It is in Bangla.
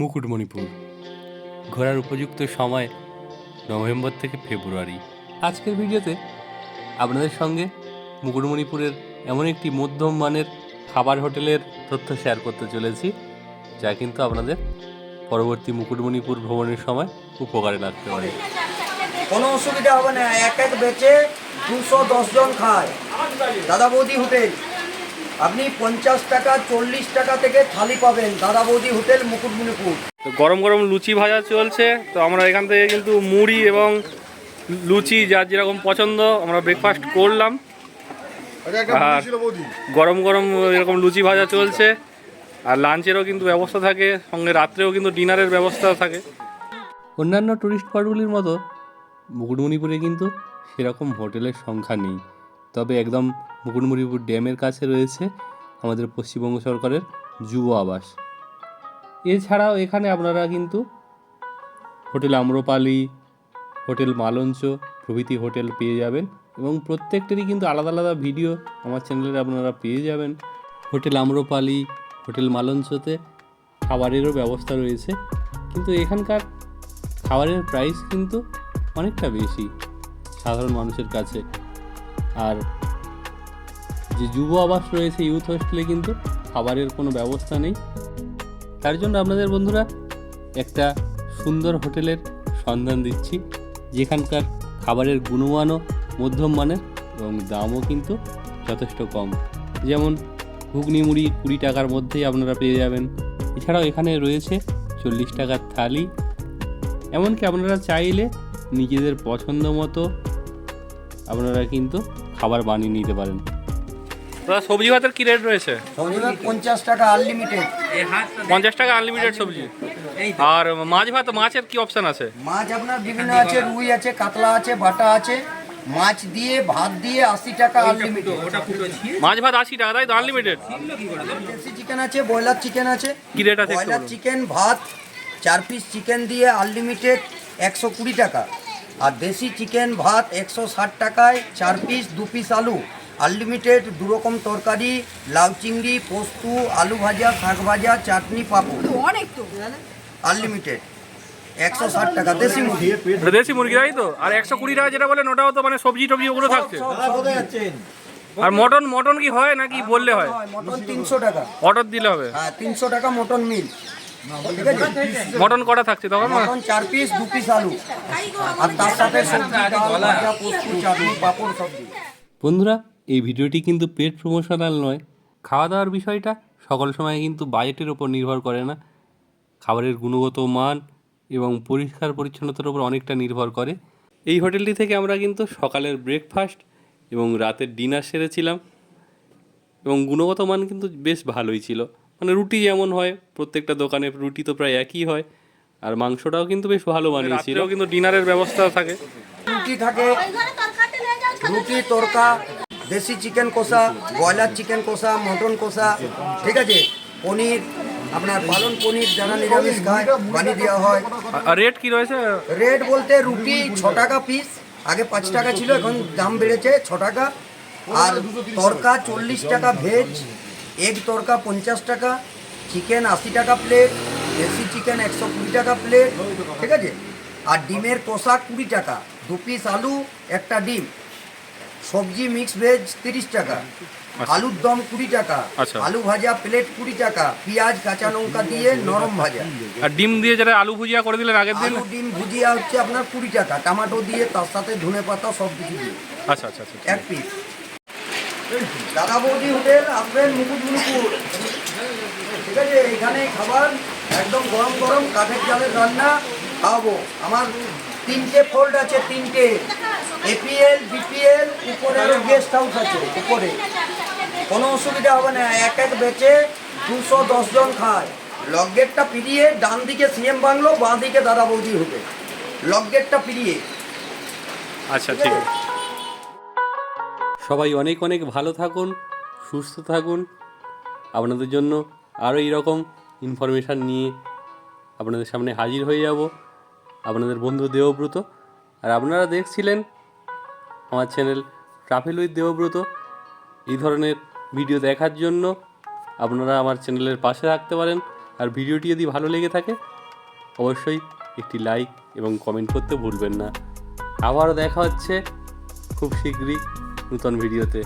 মুকুটমণিপুর। ঘোরার উপযুক্ত সময় নভেম্বর থেকে ফেব্রুয়ারি। আজকের ভিডিওতে আপনাদের সঙ্গে মুকুটমণিপুরের এমন একটি মধ্যম মানের খাবার হোটেলের তথ্য শেয়ার করতে চলেছি, যা কিন্তু আপনাদের পরবর্তী মুকুটমণিপুর ভ্রমণের সময় উপকারে লাগতে পারে। কোনো অসুবিধা হবে না, এক এক বেচে দুশো দশ জন খায়। দাদা বৌদি হোটেল। আপনি পঞ্চাশ টাকা চল্লিশ টাকা থেকে থালি পাবেন দাদা বৌদি হোটেল মুকুটমণিপুর। তো গরম গরম লুচি ভাজা চলছে তো আমরা এখান থেকে কিন্তু মুড়ি এবং লুচি যার যেরকম পছন্দ আমরা ব্রেকফাস্ট করলাম। আর গরম গরম এরকম লুচি ভাজা চলছে আর লাঞ্চেরও কিন্তু ব্যবস্থা থাকে সঙ্গে রাত্রেও কিন্তু ডিনারের ব্যবস্থা থাকে। অন্যান্য টুরিস্ট স্পটগুলির মতো মুকুটমণিপুরে কিন্তু সেরকম হোটেলের সংখ্যা নেই। তবে একদম মুকুটমণিপুর ড্যামের কাছে রয়েছে আমাদের পশ্চিমবঙ্গ সরকারের যুব আবাস। এছাড়াও এখানে আপনারা কিন্তু হোটেল আম্রপালি, হোটেল মালঞ্চ প্রভৃতি হোটেল পেয়ে যাবেন এবং প্রত্যেকটারই কিন্তু আলাদা আলাদা ভিডিও আমার চ্যানেলে আপনারা পেয়ে যাবেন। হোটেল আম্রপালি, হোটেল মালঞ্চতে খাবারেরও ব্যবস্থা রয়েছে। কিন্তু এখানকার খাবারের প্রাইস কিন্তু অনেকটা বেশি সাধারণ মানুষের কাছে। আর যে যুব আবাস রয়েছে ইউথ হোস্টেলে কিন্তু খাবারের কোনো ব্যবস্থা নেই। তার জন্য আপনাদের বন্ধুরা একটা সুন্দর হোটেলের সন্ধান দিচ্ছি। যেখানকার খাবারের গুণমানও মধ্যম মানের এবং দামও কিন্তু যথেষ্ট কম। যেমন ঘুগনি মুড়ি কুড়ি টাকার মধ্যেই আপনারা পেয়ে যাবেন। এছাড়াও এখানে রয়েছে চল্লিশ টাকার থালি। এমনকি আপনারা চাইলে নিজেদের পছন্দ মতো আপনারা কিন্তু খাবার বানিয়ে নিতে পারেন। দাদা সবজি ভাতের কী রেট রয়েছে? শনিবার পঞ্চাশ টাকা আনলিমিটেড পঞ্চাশ টাকা আনলিমিটেড সবজি। আর মাছ ভাত মাছের কি অপশান আছে? মাছ আপনার বিভিন্ন আছে রুই আছে কাতলা আছে বাটা আছে। মাছ দিয়ে ভাত দিয়ে আশি টাকা আনলিমিটেড মাছ ভাত আশি টাকা তাই তো আনলিমিটেড দেশি চিকেন আছে ব্রয়লার চিকেন আছে। কি রেট আছে ব্রয়লার চিকেন ভাত চার পিস চিকেন দিয়ে আনলিমিটেড একশো কুড়ি টাকা। আর দেশি চিকেন ভাত একশো ষাট টাকায় চার পিস দু পিস আলু। আনলিমিটেড দুরকম তরকারি লাউ চিংড়ি পোস্ত আলু ভাজা শাক ভাজা চাটনি পাপড়। অনেক তো। আনলিমিটেড একশো ষাট টাকা দেশি মুরগি। দেশি মুরগি তাই তো? আর একশো কুড়ি টাকা যেটা বলেন ওটাও তো মানে সবজি টবজি ওগুলো থাকছে। আর মটন মটন কি হয় নাকি বললে হয়? মটন তিনশো টাকা। অর্ডার দিলে হবে। হ্যাঁ তিনশো টাকা মটন মিল। ঠিক আছে মটন কটা থাকছে তখন? মটন চার পিস দু পিস আলু। আর তার সাথে সবজি ডাল ভাজা পোস্তু চাটনি পাপড় সবজি। বন্ধুরা এই ভিডিওটি কিন্তু পেট প্রমোশনাল নয়। খাওয়া দাওয়ার বিষয়টা সকল সময় কিন্তু বাজেটের ওপর নির্ভর করে না। খাবারের গুণগত মান এবং পরিষ্কার পরিচ্ছন্নতার উপর অনেকটা নির্ভর করে। এই হোটেলটি থেকে আমরা কিন্তু সকালের ব্রেকফাস্ট এবং রাতের ডিনার সেরেছিলাম। এবং গুণগত মান কিন্তু বেশ ভালোই ছিল। মানে রুটি যেমন হয় প্রত্যেকটা দোকানে রুটি তো প্রায় একই হয় আর মাংসটাও কিন্তু বেশ ভালো বানিয়েছিল। রাত্রেও কিন্তু ডিনারের ব্যবস্থা থাকে। রুটি থাকে রুটি তরকা দেশি চিকেন কষা ব্রয়লার চিকেন কষা মটন কষা ঠিক আছে? পনির আপনার পালন পনির যারা নিরামিষ খায় বানিয়ে দেওয়া হয়। আর রেট কি রয়েছে? রেট বলতে রুটি ছ টাকা পিস আগে পাঁচ টাকা ছিল এখন দাম বেড়েছে ছ টাকা। আর তরকা চল্লিশ টাকা ভেজ এগ তরকা পঞ্চাশ টাকা চিকেন আশি টাকা প্লেট দেশি চিকেন একশো কুড়ি টাকা প্লেট ঠিক আছে? আর ডিমের কষা কুড়ি টাকা দু পিস আলু একটা ডিম। সবজি মিক্স ভেজ তিরিশ টাকা আলুর দম কুড়ি টাকা আচ্ছা। আলু ভাজা প্লেট কুড়ি টাকা পেঁয়াজ কাঁচা লঙ্কা দিয়ে নরম ভাজা। আর ডিম দিয়ে যেটা আলু ভুজিয়া করে দিলেন আগের দিন? ডিম ভুজিয়া হচ্ছে আপনার কুড়ি টাকা টমেটো দিয়ে তার সাথে ধনে পাতা সব কিছু দিয়ে। আচ্ছা আচ্ছা আচ্ছা এক পিস দাদা বৌদি হোটেল আসবেন মুকুটমণিপুর। ঠিক আছে এখানে খাবার একদম গরম গরম কাঠের জালের রান্না খাওয়াবো আমার তিনটে ফোল্ড আছে, তিনটে। এপিএল বিপিএল উপরে আরও গেস্ট হাউস আছে, উপরে। কোনো অসুবিধা হবে না, এক এক বেচে দুশো জন খায়। লক গেটটা পিরিয়ে ডান দিকে সিএম বাংলো, বাঁ দিকে দাদা বৌদি হোটেল লক গেটটা পিরিয়ে। আচ্ছা ঠিক আছে। সবাই অনেক অনেক ভালো থাকুন, সুস্থ থাকুন। আপনাদের জন্য আরও এইরকম ইনফরমেশান নিয়ে আপনাদের সামনে হাজির হয়ে যাব। আপনাদের বন্ধু দেবব্রত। আর আপনারা দেখছিলেন আমার চ্যানেল ট্রাভেল উইথ দেবব্রত। এই ধরনের ভিডিও দেখার জন্য আপনারা আমার চ্যানেলের পাশে থাকতে পারেন। আর ভিডিওটি যদি ভালো লেগে থাকে, অবশ্যই একটি লাইক এবং কমেন্ট করতে ভুলবেন না। আবারও দেখা হচ্ছে খুব শীঘ্রই। নতুন ভিডিওতে।